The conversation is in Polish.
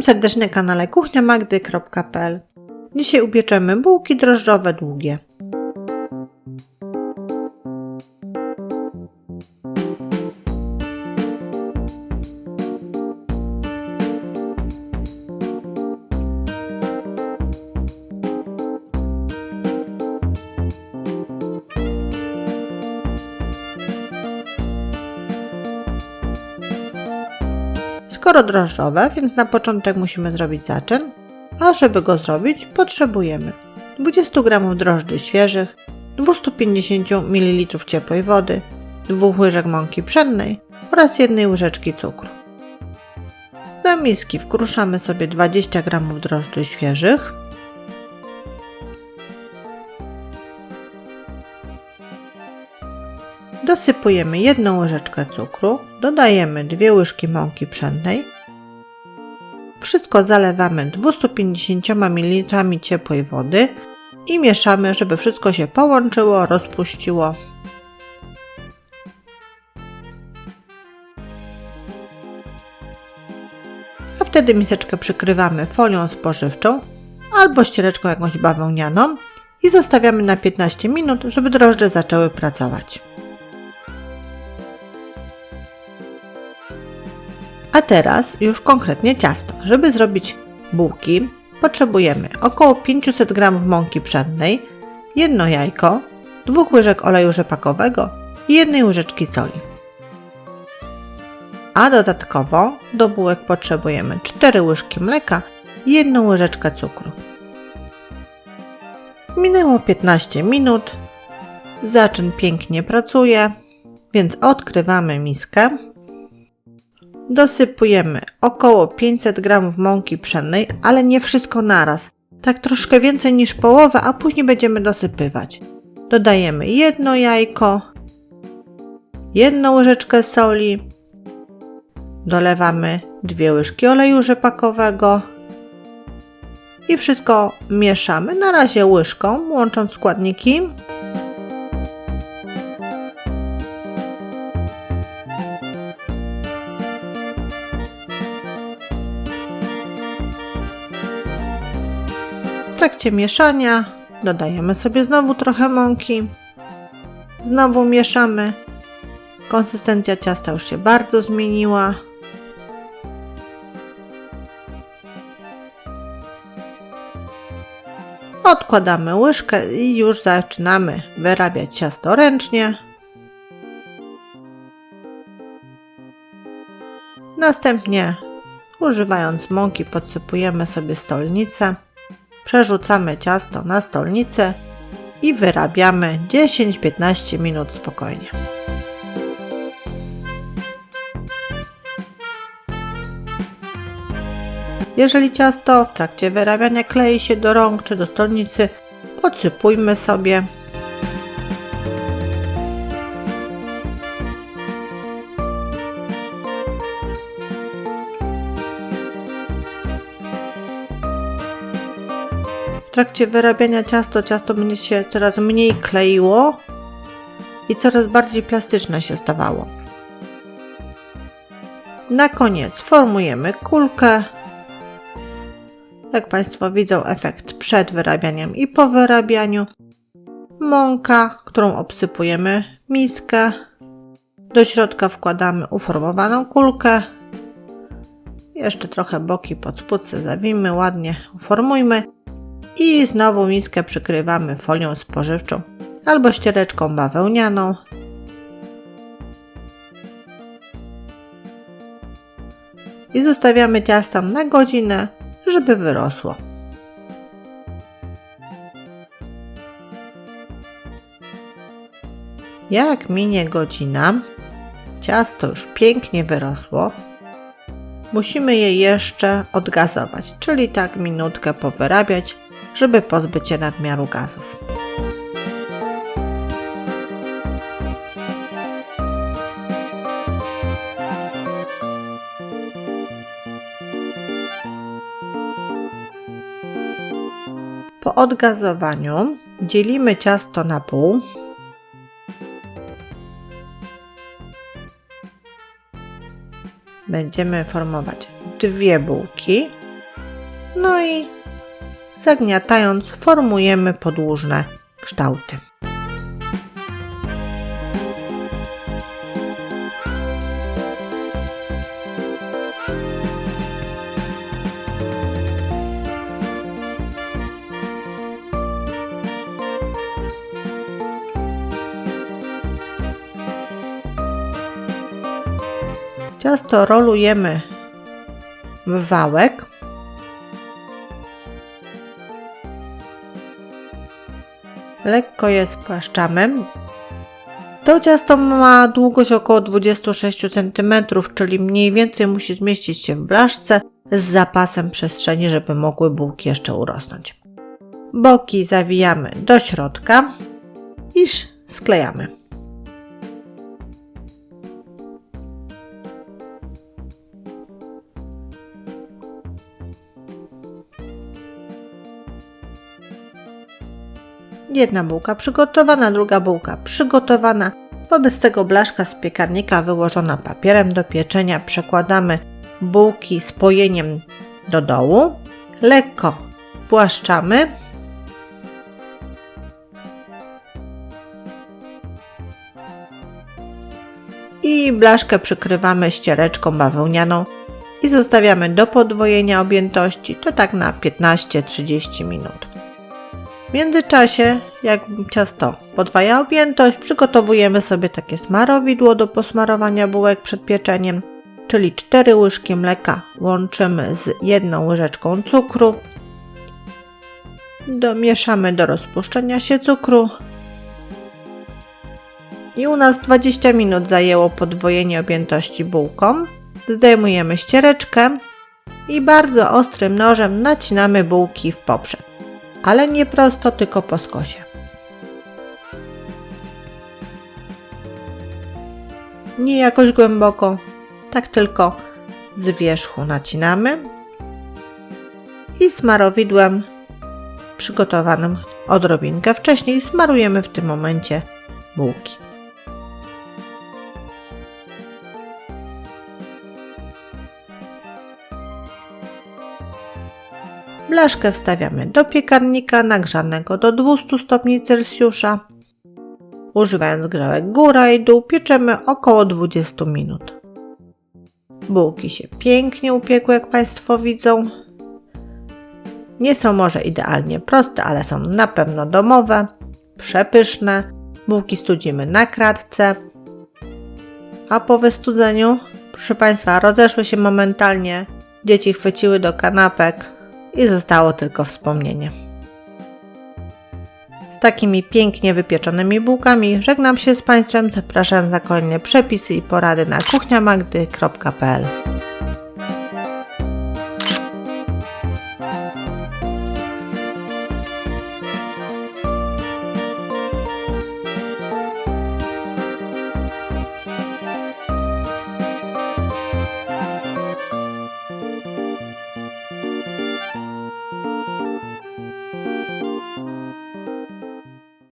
Witam serdecznie na kanale kuchniamagdy.pl Dzisiaj upieczemy bułki drożdżowe długie. Skoro drożdżowe, więc na początek musimy zrobić zaczyn, a żeby go zrobić potrzebujemy 20 g drożdży świeżych, 250 ml ciepłej wody, 2 łyżek mąki pszennej oraz 1 łyżeczki cukru. Do miski wkruszamy sobie 20 g drożdży świeżych, Dosypujemy jedną łyżeczkę cukru, dodajemy dwie łyżki mąki pszennej. Wszystko zalewamy 250 ml ciepłej wody i mieszamy, żeby wszystko się połączyło, rozpuściło. A wtedy miseczkę przykrywamy folią spożywczą albo ściereczką jakąś bawełnianą i zostawiamy na 15 minut, żeby drożdże zaczęły pracować. A teraz już konkretnie ciasto. Żeby zrobić bułki potrzebujemy około 500 g mąki pszennej, jedno jajko, dwóch łyżek oleju rzepakowego i jednej łyżeczki soli. A dodatkowo do bułek potrzebujemy 4 łyżki mleka i jedną łyżeczkę cukru. Minęło 15 minut. Zaczyn pięknie pracuje, więc odkrywamy miskę dosypujemy około 500 g mąki pszennej, ale nie wszystko naraz. Tak troszkę więcej niż połowę, a później będziemy dosypywać. Dodajemy jedno jajko, jedną łyżeczkę soli, dolewamy dwie łyżki oleju rzepakowego i wszystko mieszamy na razie łyżką, łącząc składniki. Trakcie mieszania dodajemy sobie znowu trochę mąki. Znowu mieszamy. Konsystencja ciasta już się bardzo zmieniła. Odkładamy łyżkę i już zaczynamy wyrabiać ciasto ręcznie. Następnie używając mąki podsypujemy sobie stolnicę. Przerzucamy ciasto na stolnicę i wyrabiamy 10-15 minut spokojnie. Jeżeli ciasto w trakcie wyrabiania klei się do rąk czy do stolnicy, podsypujmy sobie W trakcie wyrabiania ciasto, ciasto będzie się coraz mniej kleiło i coraz bardziej plastyczne się stawało. Na koniec formujemy kulkę. Jak Państwo widzą, efekt przed wyrabianiem i po wyrabianiu. Mąka, którą obsypujemy miskę. Do środka wkładamy uformowaną kulkę. Jeszcze trochę boki pod spódce zawimy, ładnie uformujmy i znowu miskę przykrywamy folią spożywczą albo ściereczką bawełnianą. I zostawiamy ciasto na godzinę, żeby wyrosło. Jak minie godzina, ciasto już pięknie wyrosło, musimy je jeszcze odgazować, czyli tak minutkę powyrabiać, żeby pozbyć się nadmiaru gazów. Po odgazowaniu dzielimy ciasto na pół. Będziemy formować dwie bułki No i zagniatając formujemy podłużne kształty. Ciasto rolujemy w wałek. Lekko je spłaszczamy. To ciasto ma długość około 26 cm, czyli mniej więcej musi zmieścić się w blaszce z zapasem przestrzeni, żeby mogły bułki jeszcze urosnąć. Boki zawijamy do środka i sklejamy. Jedna bułka przygotowana, druga bułka przygotowana. Wobec tego blaszka z piekarnika wyłożona papierem do pieczenia przekładamy bułki z pojeniem do dołu. Lekko płaszczamy. I blaszkę przykrywamy ściereczką bawełnianą i zostawiamy do podwojenia objętości, to tak na 15-30 minut. W międzyczasie, jak ciasto podwaja objętość, przygotowujemy sobie takie smarowidło do posmarowania bułek przed pieczeniem, czyli 4 łyżki mleka łączymy z jedną łyżeczką cukru. Domieszamy do rozpuszczenia się cukru. I u nas 20 minut zajęło podwojenie objętości bułką. Zdejmujemy ściereczkę i bardzo ostrym nożem nacinamy bułki w poprzek ale nie prosto, tylko po skosie. Nie jakoś głęboko, tak tylko z wierzchu nacinamy i smarowidłem przygotowanym odrobinkę wcześniej smarujemy w tym momencie bułki. Blaszkę wstawiamy do piekarnika nagrzanego do 200 stopni Celsjusza. Używając grałek góra i dół pieczemy około 20 minut. Bułki się pięknie upiekły, jak Państwo widzą. Nie są może idealnie proste, ale są na pewno domowe, przepyszne. Bułki studzimy na kratce, a po wystudzeniu, proszę Państwa, rozeszły się momentalnie. Dzieci chwyciły do kanapek, i zostało tylko wspomnienie. Z takimi pięknie wypieczonymi bułkami żegnam się z Państwem, zapraszam na kolejne przepisy i porady na kuchniamagdy.pl